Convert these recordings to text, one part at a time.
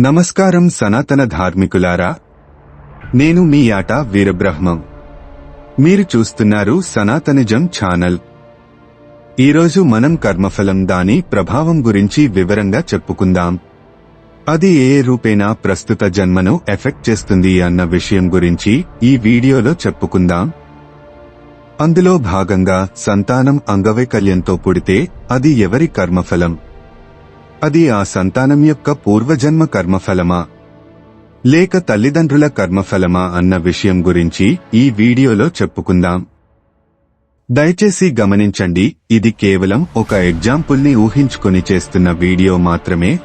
నమస్కారం సనాతన ధార్మికులారా నేను మీ ఆట వీరబ్రహ్మం. మీరు చూస్తున్నారు సనాతనిజం ఛానల్. ఈరోజు మనం కర్మఫలం దాని ప్రభావం గురించి వివరంగా చెప్పుకుందాం. అది ఏ రూపేణా ప్రస్తుత జన్మను ఎఫెక్ట్ చేస్తుంది అన్న విషయం గురించి ఈ వీడియోలో చెప్పుకుందాం. అందులో భాగంగా సంతానం అంగవైకల్యంతో పుడితే అది ఎవరి కర్మఫలం? అది ఆ సంతానం యొక్క పూర్వజన్మ కర్మఫలమా? లేక తల్లిదండ్రుల కర్మఫలమా అన్న విషయం గురించి ఈ వీడియోలో చెప్పుకుందాం. దయచేసి గమనించండి ఇది కేవలం ఒక ఎగ్జాంపుల్ని ఊహించుకొని చేస్తున్న వీడియో మాత్రమే.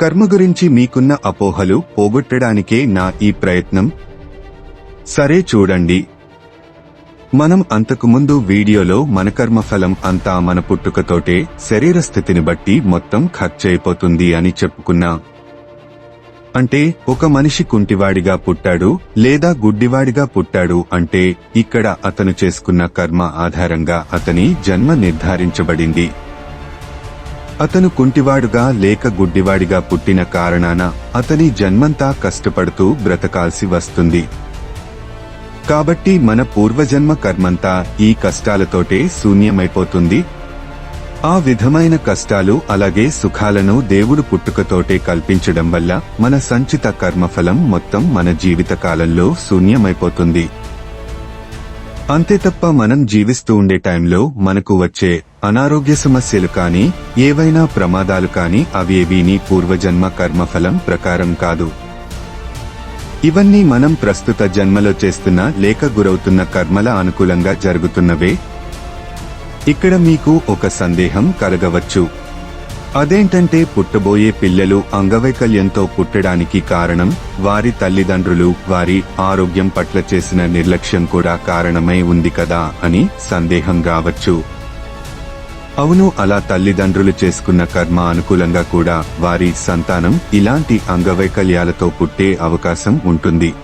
కర్మ గురించి మీకున్న అపోహలు పోగొట్టడానికే నా ఈ ప్రయత్నం. సరే చూడండి. మనం అంతకుముందు వీడియోలో మన కర్మఫలం అంతా మన పుట్టుకతోటే శరీర స్థితిని బట్టి మొత్తం ఖర్చయిపోతుంది అని చెప్పుకున్నాం. అంటే ఒక మనిషి కుంటివాడిగా పుట్టాడు లేదా గుడ్డివాడిగా పుట్టాడు అంటే ఇక్కడ అతను చేసుకున్న కర్మ ఆధారంగా అతని జన్మ నిర్ధారించబడింది. అతను కుంటివాడుగా లేక గుడ్డివాడిగా పుట్టిన కారణాన అతని జన్మంతా కష్టపడుతూ బ్రతకాల్సి వస్తుంది. కాబట్టి మన పూర్వజన్మ కర్మంతా ఈ కష్టాలతోటే శూన్యమైపోతుంది. ఆ విధమైన కష్టాలు అలాగే సుఖాలను దేవుడు పుట్టుకతోటే కల్పించడం వల్ల మన సంచిత కర్మఫలం మొత్తం మన జీవితకాలంలో శూన్యమైపోతుంది. అంతే తప్ప మనం జీవిస్తూ ఉండే టైంలో మనకు వచ్చే అనారోగ్య సమస్యలు కానీ ఏవైనా ప్రమాదాలు కానీ అవేవీని పూర్వజన్మ కర్మఫలం ప్రకారం కాదు. ఇవన్నీ మనం ప్రస్తుత జన్మలో చేస్తున్న లేక గురవుతున్న కర్మల అనుకూలంగా జరుగుతున్నవే? ఇక్కడ మీకు ఒక సందేహం కలగవచ్చు. అదేంటంటే పుట్టబోయే పిల్లలు అంగవైకల్యంతో పుట్టడానికి కారణం వారి తల్లిదండ్రులు వారి ఆరోగ్యం పట్ల చేసిన నిర్లక్ష్యం కూడా కారణమై ఉంది కదా అని సందేహం రావచ్చు. అవును అలా తల్లిదండ్రులు చేసుకున్న కర్మ అనుకూలంగా కూడా వారి సంతానం ఇలాంటి అంగవైకల్యాలతో పుట్టే అవకాశం ఉంటుంది.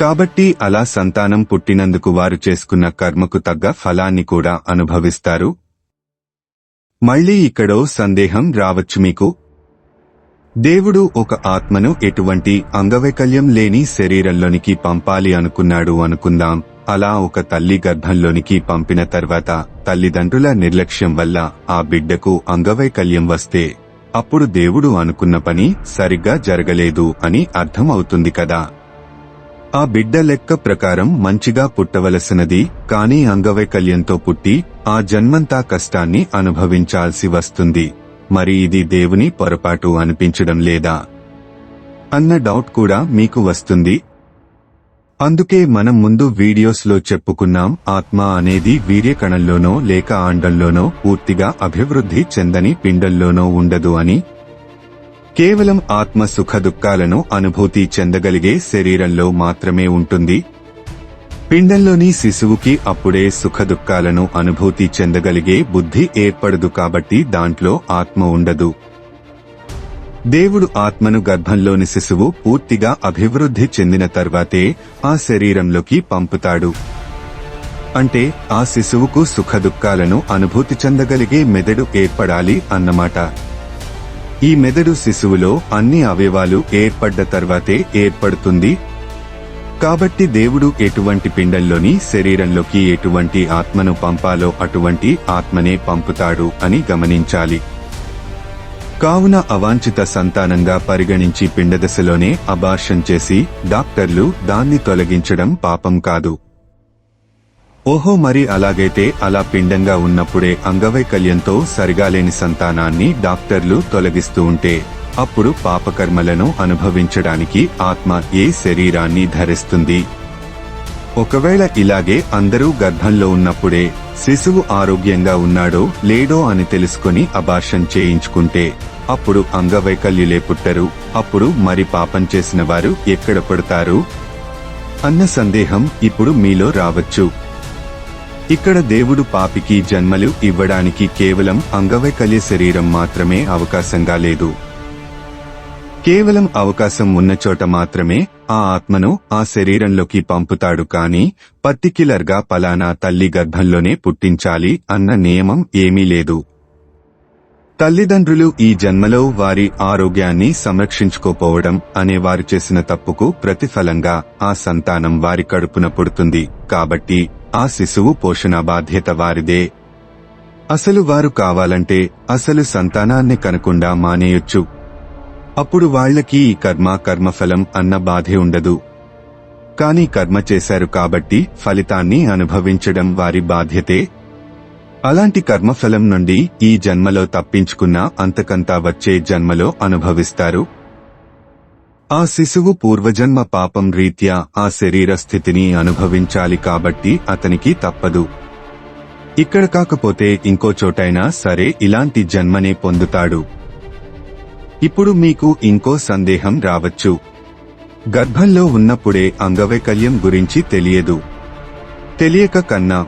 కాబట్టి అలా సంతానం పుట్టినందుకు వారు చేసుకున్న కర్మకు తగ్గ ఫలాన్ని కూడా అనుభవిస్తారు. మళ్ళీ ఇక్కడో సందేహం రావచ్చు మీకు. దేవుడు ఒక ఆత్మను ఎటువంటి అంగవైకల్యం లేని శరీరంలోనికి పంపాలి అనుకున్నాడు అనుకుందాం. అలా ఒక తల్లి గర్భంలోనికి పంపిన తర్వాత తల్లిదండ్రుల నిర్లక్ష్యం వల్ల ఆ బిడ్డకు అంగవైకల్యం వస్తే అప్పుడు దేవుడు అనుకున్న పని సరిగ్గా జరగలేదు అని అర్థం అవుతుంది కదా. ఆ బిడ్డ లెక్క ప్రకారం మంచిగా పుట్టవలసినది కానీ అంగవైకల్యంతో పుట్టి ఆ జన్మంతా కష్టాన్ని అనుభవించాల్సి వస్తుంది. మరి ఇది దేవుని పొరపాటు అనిపించడం లేదా? అన్న డౌట్ కూడా మీకు వస్తుంది. అందుకే మనం ముందు వీడియోస్లో చెప్పుకున్నాం ఆత్మ అనేది వీర్యకణంలోనో లేక ఆండంలోనో పూర్తిగా అభివృద్ధి చెందని పిండంలోనో ఉండదు అని కేవలం ఆత్మ సుఖ దుఃఖాలను అనుభూతి చెందగలిగే శరీరంలో మాత్రమే ఉంటుంది. పిండంలోని శిశువుకి అప్పుడే సుఖదుఖాలను అనుభూతి చెందగలిగే బుద్ధి ఏర్పడదు కాబట్టి దాంట్లో ఆత్మ ఉండదు. దేవుడు ఆత్మను గర్భంలోని శిశువు పూర్తిగా అభివృద్ధి చెందిన తర్వాతే ఆ శరీరంలోకి పంపుతాడు. అంటే ఆ శిశువుకు సుఖదుఖాలను అనుభూతి చెందగలిగే మెదడు ఏర్పడాలి అన్నమాట. ఈ మెదడు శిశువులో అన్ని అవయవాలు ఏర్పడ్డ తర్వాతే ఏర్పడుతుంది. కాబట్టి దేవుడు ఎటువంటి పిండంలోని శరీరంలోకి ఎటువంటి ఆత్మను పంపాలో అటువంటి ఆత్మనే పంపుతాడు అని గమనించాలి. కావున అవాంఛిత సంతానంగా పరిగణించి పిండదశలోనే అబార్షన్ చేసి డాక్టర్లు దాన్ని తొలగించడం పాపం కాదు. ఓహో మరి అలాగైతే అలా పిండంగా ఉన్నప్పుడే అంగవైకల్యంతో సరిగాలేని సంతానాన్ని డాక్టర్లు తొలగిస్తూ ఉంటే అప్పుడు పాపకర్మలను అనుభవించడానికి ఆత్మ ఏ శరీరాన్ని ధరిస్తుంది? ఒకవేళ ఇలాగే అందరూ గర్భంలో ఉన్నప్పుడే శిశువు ఆరోగ్యంగా ఉన్నాడో లేడో అని తెలుసుకుని అబార్షన్ చేయించుకుంటే అప్పుడు అంగవైకల్యులే పుట్టరు. అప్పుడు మరి పాపం చేసిన వారు ఎక్కడ పుడతారు? అన్న సందేహం ఇప్పుడు మీలో రావచ్చు. ఇక్కడ దేవుడు పాపికి జన్మలు ఇవ్వడానికి కేవలం అంగవైకల్య శరీరం మాత్రమే అవకాశంగా లేదు. కేవలం అవకాశం ఉన్న చోట మాత్రమే ఆ ఆత్మను ఆ శరీరంలోకి పంపుతాడు కాని పర్టిక్యులర్గా పలానా తల్లి గర్భంలోనే పుట్టించాలి అన్న నియమం ఏమీ లేదు. తల్లిదండ్రులు ఈ జన్మలో వారి ఆరోగ్యాన్ని సంరక్షించుకోపోవడం అనే వారు చేసిన తప్పుకు ప్రతిఫలంగా ఆ సంతానం వారి కడుపున పుడుతుంది. కాబట్టి ఆ శిశువు పోషణ బాధ్యత వారిదే. అసలు వారు కావాలంటే అసలు సంతానాన్ని కనకుండా మానేయొచ్చు. అప్పుడు వాళ్ళకి ఈ కర్మ కర్మఫలం అన్న బాధే ఉండదు. కానీ కర్మ చేశారు కాబట్టి ఫలితాన్ని అనుభవించడం వారి బాధ్యతే. అలాంటి కర్మఫలం నుండి ఈ జన్మలో తప్పించుకున్న అంతకంతా వచ్చే జన్మలో అనుభవిస్తారు. ఆ శిశువు పూర్వజన్మ పాపం రీత్యా ఆ శరీర స్థితిని అనుభవించాలి కాబట్టి అతనికి తప్పదు. ఇక్కడ కాకపోతే ఇంకో చోటైనా సరే ఇలాంటి జన్మనే పొందుతాడు. ఇప్పుడు మీకు ఇంకో సందేహం రావచ్చు. గర్భంలో ఉన్నప్పుడే అంగవైకల్యం గురించి తెలియదు. తెలియక కన్నా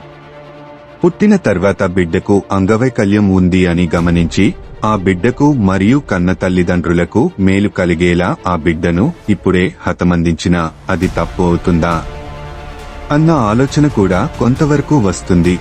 పుట్టిన తర్వాత బిడ్డకు అంగవైకల్యం ఉంది అని గమనించి ఆ బిడ్డకు మరియు కన్న తల్లిదండ్రులకు మేలు కలిగేలా ఆ బిడ్డను ఇప్పుడే హతమందించినా అది తప్పు అవుతుందా? అన్న ఆలోచన కూడా కొంతవరకు వస్తుంది.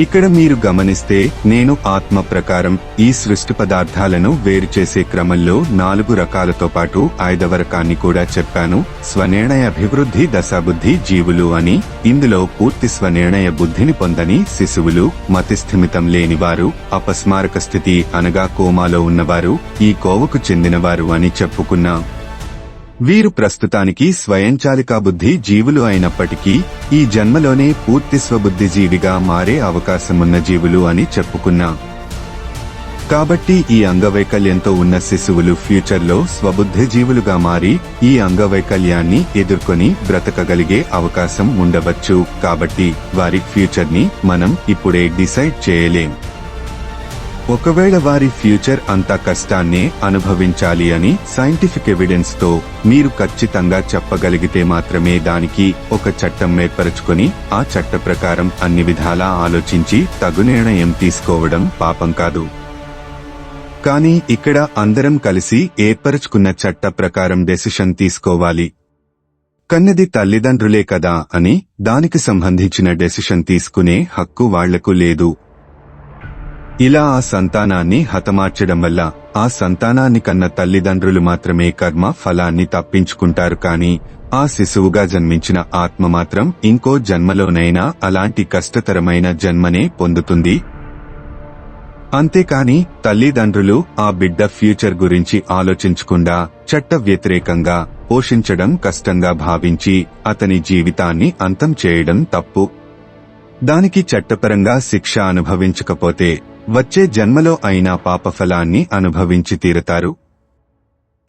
ఇక్కడ మీరు గమనిస్తే నేను ఆత్మ ప్రకారం ఈ సృష్టి పదార్థాలను వేరు చేసే క్రమంలో నాలుగు రకాలతో పాటు ఐదవ రకాన్ని కూడా చెప్పాను. స్వనిర్ణయ అభివృద్ధి దశాబుద్ధి జీవులు అని ఇందులో పూర్తి స్వనిర్ణయ బుద్ధిని పొందని శిశువులు మతిస్థిమితం లేనివారు అపస్మారక స్థితి అనగా కోమాలో ఉన్నవారు ఈ కోవకు చెందినవారు అని చెప్పుకున్నాం. వీరు ప్రస్తుతానికి స్వయంచాలిక బుద్ధి జీవులు అయినప్పటికీ ఈ జన్మలోనే పూర్తి స్వబుద్ధి జీవిగా మారే అవకాశమున్న జీవులు అని చెప్పుకున్నా. కాబట్టి ఈ అంగవైకల్యంతో ఉన్న శిశువులు ఫ్యూచర్లో స్వబుద్ధి జీవులుగా మారి ఈ అంగవైకల్యాన్ని ఎదుర్కొని బ్రతకగలిగే అవకాశం ఉండవచ్చు. కాబట్టి వారి ఫ్యూచర్ని మనం ఇప్పుడే డిసైడ్ చేయలేం. ఒకవేళ వారి ఫ్యూచర్ అంత కష్టాన్నే అనుభవించాలి అని సైంటిఫిక్ ఎవిడెన్స్తో మీరు ఖచ్చితంగా చెప్పగలిగితే మాత్రమే దానికి ఒక చట్టం ఏర్పరచుకొని ఆ చట్ట ప్రకారం అన్ని విధాలా ఆలోచించి తగు నిర్ణయం తీసుకోవడం పాపం కాదు. కానీ ఇక్కడ అందరం కలిసి ఏర్పరచుకున్న చట్ట ప్రకారం డెసిషన్ తీసుకోవాలి. కన్నది తల్లిదండ్రులే కదా అని దానికి సంబంధించిన డెసిషన్ తీసుకునే హక్కు వాళ్ళకు లేదు. ఇలా ఆ సంతానాన్ని హతమార్చడం వల్ల ఆ సంతానాన్ని కన్న తల్లిదండ్రులు మాత్రమే కర్మ ఫలాన్ని తప్పించుకుంటారు కాని ఆ శిశువుగా జన్మించిన ఆత్మ మాత్రం ఇంకో జన్మలోనైనా అలాంటి కష్టతరమైన జన్మనే పొందుతుంది. అంతేకాని తల్లిదండ్రులు ఆ బిడ్డ ఫ్యూచర్ గురించి ఆలోచించకుండా చట్ట వ్యతిరేకంగా పోషించడం కష్టంగా భావించి అతని జీవితాన్ని అంతం చేయడం తప్పు. దానికి చట్టపరంగా శిక్ష అనుభవించకపోతే వచ్చే జన్మలో అయినా పాపఫలాన్ని అనుభవించి తీరతారు.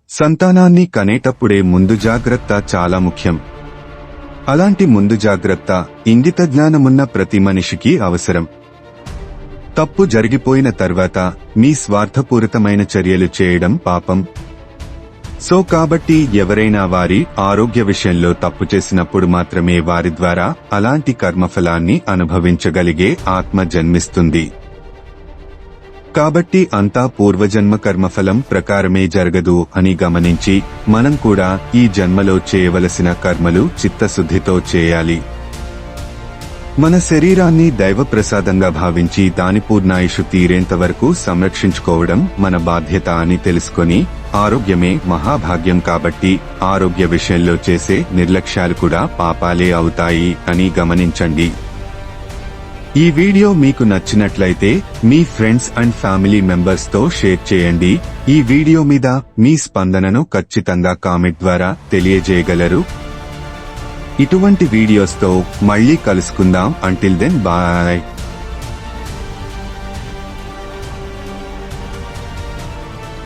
సంతానాన్ని కనేటప్పుడే ముందు జాగ్రత్త చాలా ముఖ్యం. అలాంటి ముందు జాగ్రత్త ఇంగిత జ్ఞానమున్న ప్రతి మనిషికి అవసరం. తప్పు జరిగిపోయిన తర్వాత మీ స్వార్థపూరితమైన చర్యలు చేయడం పాపం. సో కాబట్టి ఎవరైనా వారి ఆరోగ్య విషయంలో తప్పు చేసినప్పుడు మాత్రమే వారి ద్వారా అలాంటి కర్మఫలాన్ని అనుభవించగలిగే ఆత్మ జన్మిస్తుంది. కాబట్టి అంతా పూర్వజన్మ కర్మఫలం ప్రకారమే జరగదు అని గమనించి మనం కూడా ఈ జన్మలో చేయవలసిన కర్మలు చిత్తశుద్ధితో చేయాలి. మన శరీరాన్ని దైవ ప్రసాదంగా భావించి దాని పూర్ణాయుషు తీరేంత వరకు సంరక్షించుకోవడం మన బాధ్యత అని తెలుసుకొని ఆరోగ్యమే మహాభాగ్యం కాబట్టి ఆరోగ్య విషయంలో చేసే నిర్లక్ష్యాలు కూడా పాపాలే అవుతాయి అని గమనించండి. ఈ వీడియో మీకు నచ్చినట్లయితే మీ ఫ్రెండ్స్ అండ్ ఫ్యామిలీ మెంబర్స్తో షేర్ చేయండి. ఈ వీడియో మీద మీ స్పందనను ఖచ్చితంగా కామెంట్ ద్వారా తెలియజేయగలరు. ఇటువంటి వీడియోస్తో మళ్ళీ కలుసుకుందాం. Until then bye